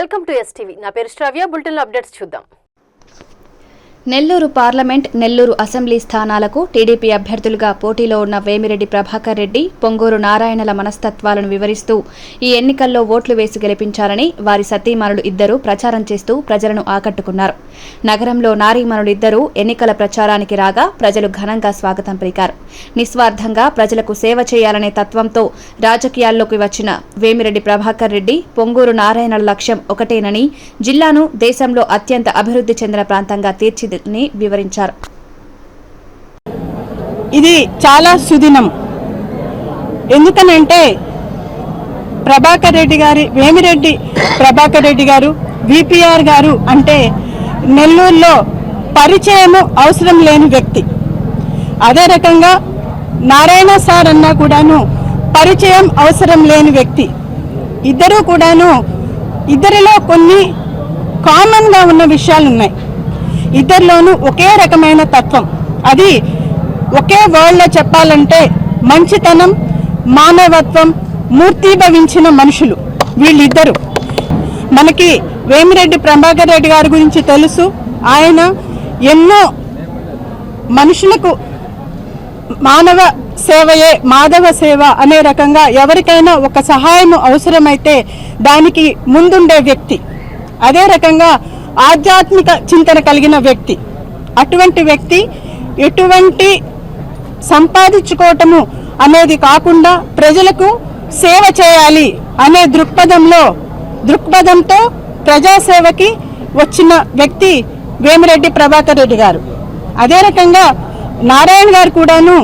Welcome to STV. నా పేరు శ్రవ్య. Bulletin updates చూద్దాం. నెల్లూరు పార్లమెంట్ నెల్లూరు అసెంబ్లీ స్థానాలకు టీడీపీ అభ్యర్థులుగా పోటీలో ఉన్న వేమిరెడ్డి ప్రభాకర్ రెడ్డి పొంగూరు నారాయణల మనస్తత్వాలను వివరిస్తూ ఈ ఎన్నికల్లో ఓట్లు వేసి గెలిపించాలని వారి సతీమణులు ఇద్దరూ ప్రచారం చేస్తూ ప్రజలను ఆకట్టుకున్నారు. నగరంలో నారీమణులు ఇద్దరూ ఎన్నికల ప్రచారానికి రాగా ప్రజలు ఘనంగా స్వాగతం పలికారు. నిస్వార్థంగా ప్రజలకు సేవ చేయాలనే తత్వంతో రాజకీయాల్లోకి వచ్చిన వేమిరెడ్డి ప్రభాకర్ రెడ్డి పొంగూరు నారాయణల లక్ష్యం ఒకటేనని జిల్లాను దేశంలో అత్యంత అభివృద్ధి చెందిన ప్రాంతంగా పరిస్థితిని వివరించారు. ఇది చాలా సుదినం. ఎందుకనంటే ప్రభాకర్ రెడ్డి గారి వేమిరెడ్డి ప్రభాకర్ రెడ్డి గారు విపిఆర్ గారు అంటే నెల్లూరులో పరిచయము అవసరం లేని వ్యక్తి. అదే రకంగా నారాయణ సార్ అన్నా కూడాను పరిచయం అవసరం లేని వ్యక్తి. ఇద్దరూ కూడాను ఇద్దరిలో కొన్ని కామన్గా ఉన్న విషయాలు ఉన్నాయి ఇద్దరిలోనూ ఒకే రకమైన తత్వం. అది ఒకే వరల్డ్లో చెప్పాలంటే మంచితనం మానవత్వం మూర్తీభవించిన మనుషులు వీళ్ళిద్దరు. మనకి వేమిరెడ్డి ప్రభాకర్ రెడ్డి గారి గురించి తెలుసు. ఆయన ఎన్నో మనుషులకు మానవ సేవయే మాధవ సేవ అనే రకంగా ఎవరికైనా ఒక సహాయం అవసరమైతే దానికి ముందుండే వ్యక్తి. అదే రకంగా ఆధ్యాత్మిక చింతన కలిగిన వ్యక్తి. అటువంటి వ్యక్తి ఎటువంటి సంపాదించుకోవటము అనేది కాకుండా ప్రజలకు సేవ చేయాలి అనే దృక్పథంలో దృక్పథంతో ప్రజాసేవకి వచ్చిన వ్యక్తి వేమిరెడ్డి ప్రభాకర్ రెడ్డి గారు. అదే రకంగా నారాయణ గారు కూడాను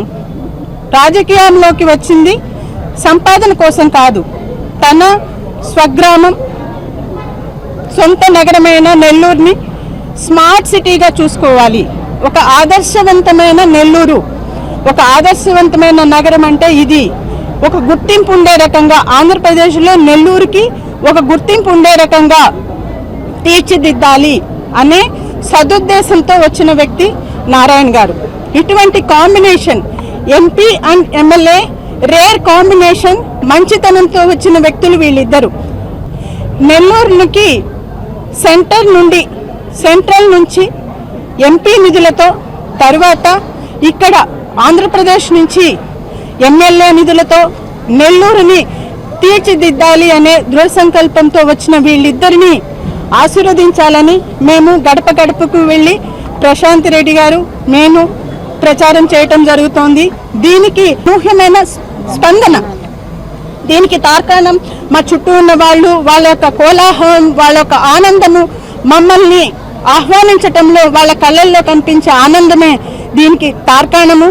రాజకీయంలోకి వచ్చింది సంపాదన కోసం కాదు. తన స్వగ్రామం సొంత నగరమైన నెల్లూరుని స్మార్ట్ సిటీగా చూసుకోవాలి. ఒక ఆదర్శవంతమైన నెల్లూరు ఒక ఆదర్శవంతమైన నగరం అంటే ఇది. ఒక గుర్తింపు ఉండే రకంగా ఆంధ్రప్రదేశ్లో నెల్లూరుకి ఒక గుర్తింపు ఉండే రకంగా తీర్చిదిద్దాలి అనే సదుద్దేశంతో వచ్చిన వ్యక్తి నారాయణ గారు. ఇటువంటి combination MP and MLA rare combination మంచితనంతో వచ్చిన వ్యక్తులు వీళ్ళిద్దరు. నెల్లూరుకి సెంటర్ నుండి సెంట్రల్ నుంచి ఎంపీ నిధులతో తర్వాత ఇక్కడ ఆంధ్రప్రదేశ్ నుంచి ఎమ్మెల్యే నిధులతో నెల్లూరుని తీర్చిదిద్దాలి అనే దృఢ సంకల్పంతో వచ్చిన వీళ్ళిద్దరిని ఆశీర్వదించాలని మేము గడప గడపకు వెళ్ళి ప్రశాంత్ రెడ్డి గారు మేము ప్రచారం చేయటం జరుగుతోంది. దీనికి ముఖ్యమైన స్పందన దీనికి తార్కాణం మా చుట్టూ ఉన్న వాళ్ళు వాళ్ళ యొక్క కోలాహలం వాళ్ళ యొక్క ఆనందము మమ్మల్ని ఆహ్వానించటంలో వాళ్ళ కళ్ళల్లో కనిపించే ఆనందమే దీనికి తార్కాణము.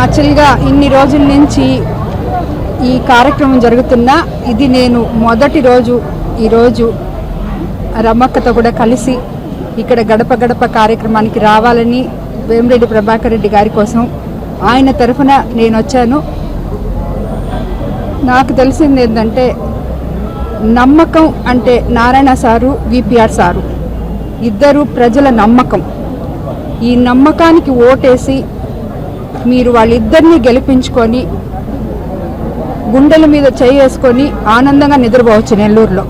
యాక్చువల్గా ఇన్ని రోజుల నుంచి ఈ కార్యక్రమం జరుగుతున్నా ఇది నేను మొదటి రోజు ఈరోజు రమ్మక్కతో కూడా కలిసి ఇక్కడ గడప గడప కార్యక్రమానికి రావాలని వేమిరెడ్డి ప్రభాకర్ రెడ్డి గారి కోసం ఆయన తరఫున నేను వచ్చాను. నాకు తెలిసింది ఏంటంటే నమ్మకం అంటే నారాయణ సారు విపిఆర్ సారు. ఇద్దరు ప్రజల నమ్మకం. ఈ నమ్మకానికి ఓటేసి మీరు వాళ్ళిద్దరిని గెలిపించుకొని గుండెల మీద చేసుకొని ఆనందంగా నిద్రపోవచ్చు నెల్లూరులో.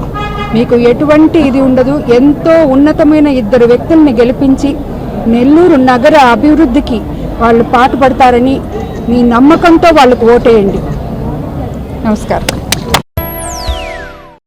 మీకు ఎటువంటి ఇది ఉండదు. ఎంతో ఉన్నతమైన ఇద్దరు వ్యక్తుల్ని గెలిపించి నెల్లూరు నగర అభివృద్ధికి వాళ్ళు పాటుపడతారని మీ నమ్మకంతో వాళ్ళకు ఓటేయండి. Namaskar.